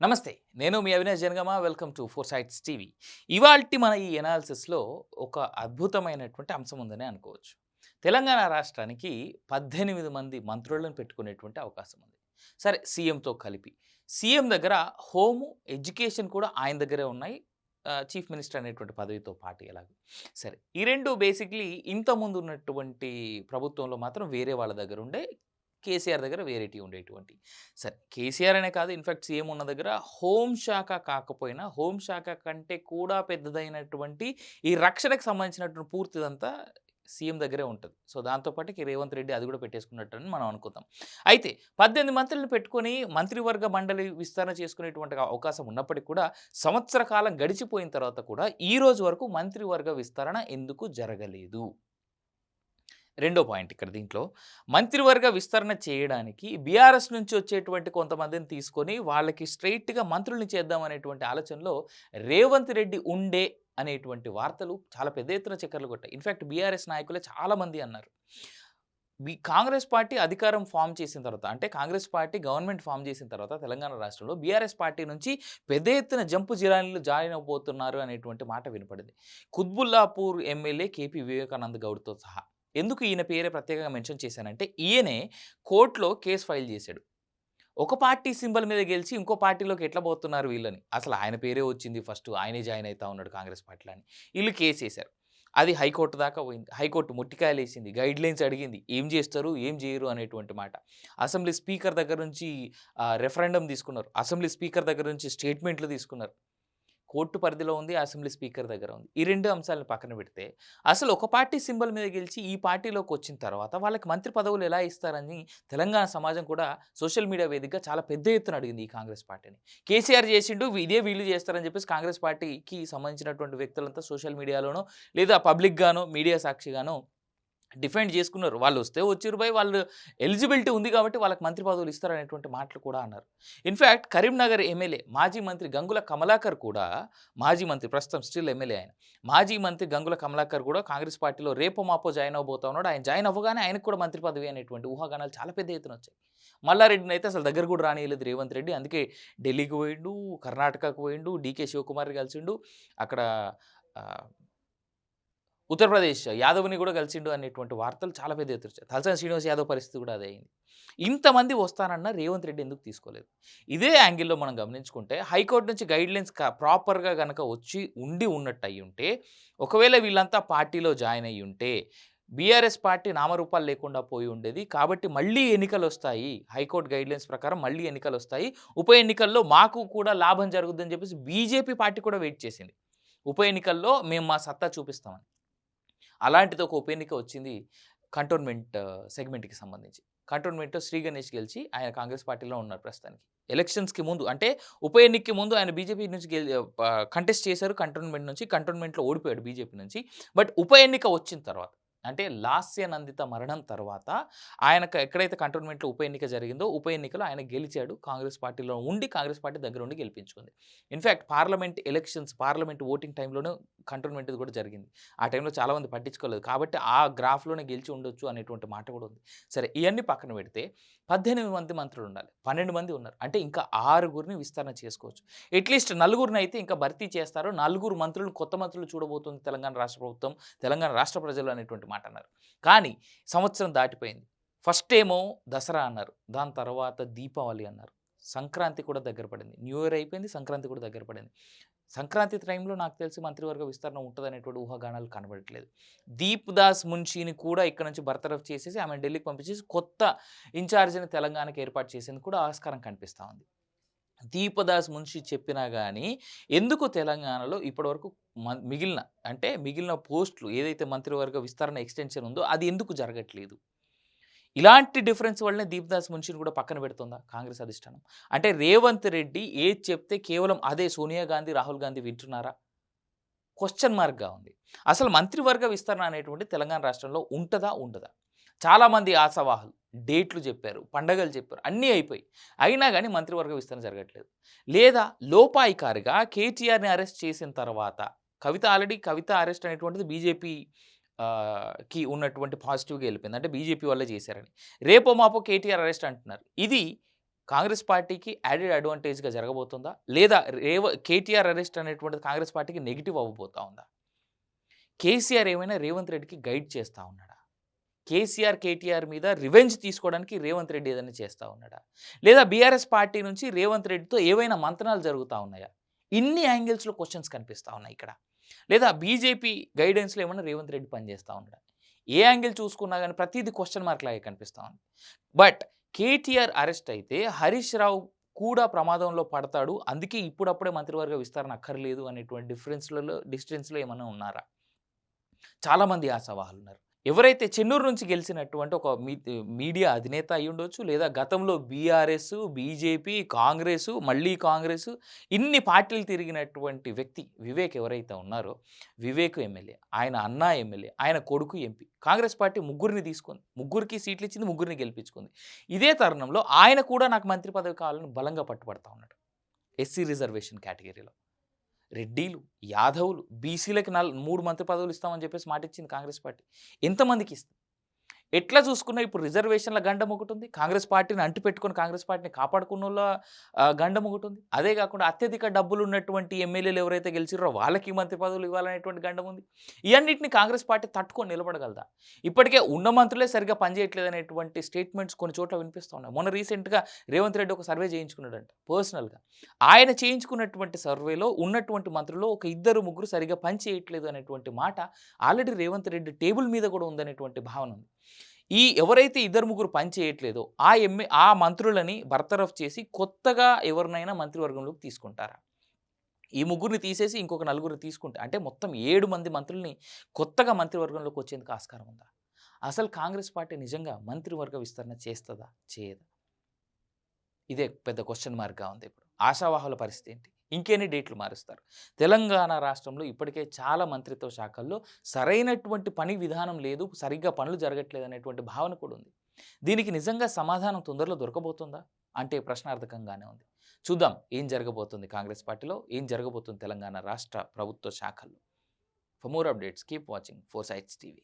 నమస్తే నేను మీ Avinash Janagama welcome to four sides TV. ఇవాల్టి మన ఈ ఎనాలిసిస్లో ఒక అద్భుతమైనటువంటి అంశం ఉందని అనుకోవచ్చు. తెలంగాణ రాష్ట్రానికి పద్దెనిమిది మంది మంత్రులను పెట్టుకునేటువంటి అవకాశం ఉంది. సరే సీఎంతో కలిపి. సీఎం దగ్గర హోము ఎడ్యుకేషన్ కూడా ఆయన దగ్గరే ఉన్నాయి. చీఫ్ మినిస్టర్ అనేటువంటి పదవితో పాటు ఎలాగో. సరే ఈ రెండు బేసిక్లీ ఇంతకుముందు ఉన్నటువంటి ప్రభుత్వంలో మాత్రం వేరే వాళ్ళ దగ్గర ఉండే కేసీఆర్ దగ్గర వేరేటి ఉండేటువంటి. సరే కేసీఆర్ అనే కాదు ఇన్ఫ్యాక్ట్ సీఎం ఉన్న దగ్గర హోంశాఖ కాకపోయినా హోంశాఖ కంటే కూడా పెద్దదైనటువంటి ఈ రక్షణకు సంబంధించినటువంటి పూర్తిదంతా సీఎం దగ్గరే ఉంటుంది. సో దాంతోపాటుకి రేవంత్ రెడ్డి అది కూడా పెట్టేసుకున్నట్టు అని మనం అనుకుందాం. అయితే పద్దెనిమిది మంత్రులను పెట్టుకొని మంత్రివర్గ మండలి విస్తరణ చేసుకునేటువంటి అవకాశం ఉన్నప్పటికీ కూడా సంవత్సర కాలం గడిచిపోయిన తర్వాత కూడా ఈ రోజు వరకు మంత్రివర్గ విస్తరణ ఎందుకు జరగలేదు? రెండో పాయింట్ ఇక్కడ దీంట్లో. మంత్రివర్గ విస్తరణ చేయడానికి బీఆర్ఎస్ నుంచి వచ్చేటువంటి కొంతమందిని తీసుకొని వాళ్ళకి స్ట్రైట్గా మంత్రుల్ని చేద్దాం అనేటువంటి ఆలోచనలో రేవంత్ రెడ్డి ఉండే అనేటువంటి వార్తలు చాలా పెద్ద ఎత్తున చక్కర్లు కొట్టాయి. ఇన్ఫ్యాక్ట్ బీఆర్ఎస్ నాయకులే చాలామంది అన్నారు. కాంగ్రెస్ పార్టీ అధికారం ఫామ్ చేసిన తర్వాత అంటే కాంగ్రెస్ పార్టీ గవర్నమెంట్ ఫామ్ చేసిన తర్వాత తెలంగాణ రాష్ట్రంలో బీఆర్ఎస్ పార్టీ నుంచి పెద్ద ఎత్తున జంపు జిలానీలు జాయిన్ అవబోతున్నారు అనేటువంటి మాట వినపడింది. కుత్బుల్లాపూర్ ఎమ్మెల్యే కేపీ వివేకానంద్ గౌడ్తో సహా ఎందుకు ఈయన పేరే ప్రత్యేకంగా మెన్షన్ చేశానంటే ఈయనే కోర్టులో కేసు ఫైల్ చేశాడు. ఒక పార్టీ సింబల్ మీద గెలిచి ఇంకో పార్టీలోకి ఎట్లా పోతున్నారు వీళ్ళని? అసలు ఆయన పేరే వచ్చింది ఫస్ట్ ఆయనే జాయిన్ అవుతా ఉన్నాడు కాంగ్రెస్ పార్టీలో అని. వీళ్ళు కేసు వేశారు. అది హైకోర్టు దాకా పోయింది. హైకోర్టు ముట్టికాయలు వేసింది. గైడ్ లైన్స్ అడిగింది. ఏం చేస్తారు? ఏం చేయరు? అనేటువంటి మాట. అసెంబ్లీ స్పీకర్ దగ్గర నుంచి రెఫరెండం తీసుకున్నారు. అసెంబ్లీ స్పీకర్ దగ్గర నుంచి స్టేట్మెంట్లు తీసుకున్నారు. కోర్టు పరిధిలో ఉంది అసెంబ్లీ స్పీకర్ దగ్గర ఉంది. ఈ రెండు అంశాలను పక్కన పెడితే అసలు ఒక పార్టీ సింబల్ మీద గెలిచి ఈ పార్టీలోకి వచ్చిన తర్వాత వాళ్ళకి మంత్రి పదవులు ఎలా ఇస్తారని తెలంగాణ సమాజం కూడా సోషల్ మీడియా వేదికగా చాలా పెద్ద ఎత్తున అడిగింది ఈ కాంగ్రెస్ పార్టీని. కేసీఆర్ చేసిండు ఇదే వీళ్ళు చేస్తారని చెప్పేసి కాంగ్రెస్ పార్టీకి సంబంధించినటువంటి వ్యక్తులంతా సోషల్ మీడియాలోనో లేదా పబ్లిక్గానో మీడియా సాక్షిగానో డిఫెండ్ చేసుకున్నారు. వాళ్ళు వస్తే వచ్చిరు పోయి వాళ్ళు ఎలిజిబిలిటీ ఉంది కాబట్టి వాళ్ళకి మంత్రి పదవులు ఇస్తారనేటువంటి మాటలు కూడా అన్నారు. ఇన్ఫ్యాక్ట్ కరీంనగర్ ఎమ్మెల్యే మాజీ మంత్రి గంగుల కమలాకర్ కూడా మాజీ మంత్రి ప్రస్తుతం స్టిల్ ఎమ్మెల్యే ఆయన మాజీ మంత్రి గంగుల కమలాకర్ కూడా కాంగ్రెస్ పార్టీలో రేపో మాపో జాయిన్ అవబోతా ఉన్నాడు. ఆయన జాయిన్ అవ్వగానే ఆయనకు కూడా మంత్రి పదవి అనేటువంటి ఊహాగానాలు చాలా పెద్ద ఎత్తున వచ్చాయి. మల్లారెడ్డిని అయితే అసలు దగ్గర కూడా రానియలేదు రేవంత్ రెడ్డి. అందుకే ఢిల్లీకి పోయిండు కర్ణాటకకు పోయిండు డీకే శివకుమార్ కలిసిండు. అక్కడ ఉత్తరప్రదేశ్ యాదవ్ని కూడా కలిసిండు అనేటువంటి వార్తలు చాలా పెద్ద ఎత్తున తలసాని శ్రీనివాస్ యాదవ్ పరిస్థితి కూడా అదే అయింది. ఇంతమంది వస్తానన్న రేవంత్ రెడ్డి ఎందుకు తీసుకోలేదు? ఇదే యాంగిల్లో మనం గమనించుకుంటే హైకోర్టు నుంచి గైడ్లైన్స్ ప్రాపర్గా కనుక వచ్చి ఉండి ఉన్నట్టు అయి ఉంటే ఒకవేళ వీళ్ళంతా పార్టీలో జాయిన్ అయ్యి ఉంటే బీఆర్ఎస్ పార్టీ నామరూపాలు లేకుండా పోయి ఉండేది. కాబట్టి మళ్ళీ ఎన్నికలు వస్తాయి. హైకోర్టు గైడ్లైన్స్ ప్రకారం మళ్ళీ ఎన్నికలు వస్తాయి. ఉప ఎన్నికల్లో మాకు కూడా లాభం జరుగుతుందని చెప్పేసి బీజేపీ పార్టీ కూడా వెయిట్ చేసింది. ఉప ఎన్నికల్లో మేము మా సత్తా చూపిస్తామని. అలాంటిది ఒక ఉప ఎన్నిక వచ్చింది కంటోన్మెంట్ సెగ్మెంట్కి సంబంధించి. కంటోన్మెంట్ శ్రీ గణేష్ గెలిచి ఆయన కాంగ్రెస్ పార్టీలో ఉన్నారు ప్రస్తుతానికి. ఎలక్షన్స్కి ముందు అంటే ఉప ఎన్నికకి ముందు ఆయన బీజేపీ నుంచి గెలి కంటెస్ట్ చేశారు కంటోన్మెంట్ నుంచి కంటోన్మెంట్లో ఓడిపోయాడు బీజేపీ నుంచి. బట్ ఉప ఎన్నిక వచ్చిన తర్వాత అంటే లాస్య నందిత మరణం తర్వాత ఆయనకు ఎక్కడైతే కంటోన్మెంట్లో ఉప ఎన్నిక జరిగిందో ఉప ఎన్నికలో ఆయన గెలిచాడు. కాంగ్రెస్ పార్టీలో ఉండి కాంగ్రెస్ పార్టీ దగ్గర ఉండి గెలిపించుకుంది. In fact parliament elections parliament voting టైంలోనే కంటోన్మెంట్ కూడా జరిగింది. ఆ టైంలో చాలామంది పట్టించుకోలేదు. కాబట్టి ఆ గ్రాఫ్లోనే గెలిచి ఉండొచ్చు అనేటువంటి మాట కూడా ఉంది. సరే ఇవన్నీ పక్కన పెడితే పద్దెనిమిది మంది మంత్రులు ఉండాలి. పన్నెండు మంది ఉన్నారు. అంటే ఇంకా ఆరుగురిని విస్తరణ చేసుకోవచ్చు. అట్లీస్ట్ నలుగురిని అయితే ఇంకా భర్తీ చేస్తారు. నలుగురు మంత్రులు కొత్త మంత్రులు చూడబోతుంది తెలంగాణ రాష్ట్ర ప్రభుత్వం తెలంగాణ రాష్ట్ర ప్రజలు అనేటువంటి మాట అన్నారు. కానీ సంవత్సరం దాటిపోయింది. ఫస్ట్ ఏమో దసరా అన్నారు. దాని తర్వాత దీపావళి అన్నారు. సంక్రాంతి కూడా దగ్గర పడింది. న్యూ ఇయర్ అయిపోయింది సంక్రాంతి కూడా దగ్గర పడింది. సంక్రాంతి టైంలో నాకు తెలిసి మంత్రివర్గ విస్తరణ ఉంటుంది అనేటువంటి ఊహాగానాలు కనబడట్లేదు. దీప్ దాస్ మున్షిని కూడా ఇక్కడ నుంచి బర్తరఫ్ చేసేసి ఆమె ఢిల్లీకి పంపించేసి కొత్త ఇన్ఛార్జిని తెలంగాణకి ఏర్పాటు చేసేందుకు కూడా ఆస్కారం కనిపిస్తూ ఉంది. దీపదాస్ మున్షి చెప్పినా కానీ ఎందుకు తెలంగాణలో ఇప్పటివరకు మిగిలిన అంటే మిగిలిన పోస్టులు ఏదైతే మంత్రివర్గ విస్తరణ ఎక్స్టెన్షన్ ఉందో అది ఎందుకు జరగట్లేదు? ఇలాంటి డిఫరెన్స్ వల్లనే దీపదాస్ మున్షిని కూడా పక్కన పెడుతుందా కాంగ్రెస్ అధిష్టానం? అంటే రేవంత్ రెడ్డి ఏది చెప్తే కేవలం అదే సోనియా గాంధీ రాహుల్ గాంధీ వింటున్నారా? క్వశ్చన్ మార్క్గా ఉంది. అసలు మంత్రివర్గ విస్తరణ అనేటువంటి తెలంగాణ రాష్ట్రంలో ఉంటుందా? ఉండదా? చాలామంది ఆశావాహులు. డేట్లు చెప్పారు పండగలు చెప్పారు అన్నీ అయిపోయి అయినా కానీ మంత్రివర్గ విస్తరణ జరగట్లేదు. లేదా లోపాయికారిగా కేటీఆర్ని అరెస్ట్ చేసిన తర్వాత కవిత ఆల్రెడీ కవిత అరెస్ట్ అనేటువంటిది బీజేపీ కి ఉన్నటువంటి పాజిటివ్గా వెళ్ళిపోయింది. అంటే బీజేపీ వల్ల చేశారని. రేపో మాపో కేటీఆర్ అరెస్ట్ అంటున్నారు. ఇది కాంగ్రెస్ పార్టీకి యాడెడ్ అడ్వాంటేజ్గా జరగబోతుందా? లేదా రేవ కేటీఆర్ అరెస్ట్ అనేటువంటిది కాంగ్రెస్ పార్టీకి నెగిటివ్ అవ్వబోతా ఉందా? కేసీఆర్ ఏమైనా రేవంత్ రెడ్డికి గైడ్ చేస్తూ ఉన్నాడు? కేసీఆర్ కేటీఆర్ మీద రివెంజ్ తీసుకోవడానికి రేవంత్ రెడ్డి ఏదైనా చేస్తూ ఉన్నాడా? లేదా బీఆర్ఎస్ పార్టీ నుంచి రేవంత్ రెడ్డితో ఏవైనా మంతనాలు జరుగుతూ ఉన్నాయా? ఇన్ని యాంగిల్స్లో క్వశ్చన్స్ కనిపిస్తూ ఉన్నాయి ఇక్కడ. లేదా బీజేపీ గైడెన్స్లో ఏమైనా రేవంత్ రెడ్డి పనిచేస్తూ ఉన్నాడా? ఏ యాంగిల్ చూసుకున్నా కానీ ప్రతిదీ క్వశ్చన్ మార్క్ లాగే కనిపిస్తూ ఉంది. బట్ కేటీఆర్ అరెస్ట్ అయితే హరీష్ రావు కూడా ప్రమాదంలో పడతాడు. అందుకే ఇప్పుడప్పుడే మంత్రివర్గ విస్తరణ అక్కర్లేదు అనేటువంటి డిఫరెన్స్లలో డిస్టెన్స్లో ఏమైనా ఉన్నారా? చాలామంది ఆశావాహాలు ఉన్నారు ఎవరైతే చెన్నూరు నుంచి గెలిచినటువంటి ఒక మీడియా అధినేత అయి ఉండొచ్చు లేదా గతంలో బీఆర్ఎస్ బీజేపీ కాంగ్రెస్ మళ్ళీ కాంగ్రెస్ ఇన్ని పార్టీలు తిరిగినటువంటి వ్యక్తి వివేక్ ఎవరైతే ఉన్నారో వివేక్ ఎమ్మెల్యే ఆయన అన్న ఎమ్మెల్యే ఆయన కొడుకు ఎంపీ కాంగ్రెస్ పార్టీ ముగ్గురిని తీసుకుంది. ముగ్గురికి సీట్లు ఇచ్చింది ముగ్గురిని గెలిపించుకుంది. ఇదే తరుణంలో ఆయన కూడా నాకు మంత్రి పదవి కావాలని బలంగా పట్టుబడతా ఉన్నాడు. ఎస్సీ రిజర్వేషన్ కేటగిరీలో. రెడ్డిలు యాదవులు బీసీలకి నాలుగు మూడు మంత్రి పదవులు ఇస్తామని చెప్పేసి మాట ఇచ్చింది కాంగ్రెస్ పార్టీ. ఎంతమందికి ఇస్తుంది ఎట్లా చూసుకున్నా ఇప్పుడు రిజర్వేషన్ల గండం ఒకటి ఉంది కాంగ్రెస్ పార్టీని అంటిపెట్టుకుని కాంగ్రెస్ పార్టీని కాపాడుకున్న వాళ్ళ గండం ఒకటి ఉంది అదే కాకుండా అత్యధిక డబ్బులు ఉన్నటువంటి ఎమ్మెల్యేలు ఎవరైతే గెలిచిరో వాళ్ళకి మంత్రి పదవులు ఇవ్వాలనేటువంటి గండం ఉంది. ఇవన్నింటిని కాంగ్రెస్ పార్టీ తట్టుకొని నిలబడగలదా? ఇప్పటికే ఉన్న మంత్రులే సరిగ్గా పనిచేయట్లేదు అనేటువంటి స్టేట్మెంట్స్ కొన్ని చోట్ల వినిపిస్తూ ఉన్నాయి. మొన్న రీసెంట్గా రేవంత్ రెడ్డి ఒక సర్వే చేయించుకున్నాడంట పర్సనల్గా. ఆయన చేయించుకున్నటువంటి సర్వేలో ఉన్నటువంటి మంత్రులు ఒక ఇద్దరు ముగ్గురు సరిగ్గా పని చేయట్లేదు అనేటువంటి మాట ఆల్రెడీ రేవంత్ రెడ్డి టేబుల్ మీద కూడా ఉందనేటువంటి భావన ఉంది. ఈ ఎవరైతే ఇద్దరు ముగ్గురు పని చేయట్లేదో ఆ ఎమ్మె ఆ మంత్రులని బర్తరఫ్ చేసి కొత్తగా ఎవరినైనా మంత్రివర్గంలోకి తీసుకుంటారా? ఈ ముగ్గురిని తీసేసి ఇంకొక నలుగురిని తీసుకుంటే అంటే మొత్తం ఏడు మంది మంత్రుల్ని కొత్తగా మంత్రివర్గంలోకి వచ్చేందుకు ఆస్కారం ఉందా? అసలు కాంగ్రెస్ పార్టీ నిజంగా మంత్రివర్గ విస్తరణ చేస్తుందా? చేయదా? ఇదే పెద్ద క్వశ్చన్ మార్క్గా ఉంది ఇప్పుడు. ఆశావాహుల పరిస్థితి ఏంటి? ఇంకెన్ని డేట్లు మారుస్తారు. తెలంగాణ రాష్ట్రంలో ఇప్పటికే చాలా మంత్రిత్వ శాఖల్లో సరైనటువంటి పని విధానం లేదు సరిగ్గా పనులు జరగట్లేదు అనేటువంటి భావన కూడా ఉంది. దీనికి నిజంగా సమాధానం తొందరలో దొరకబోతుందా? అంటే ప్రశ్నార్థకంగానే ఉంది. చూద్దాం ఏం జరగబోతుంది కాంగ్రెస్ పార్టీలో ఏం జరగబోతుంది తెలంగాణ రాష్ట్ర ప్రభుత్వ శాఖల్లో. For more updates keep watching four sides TV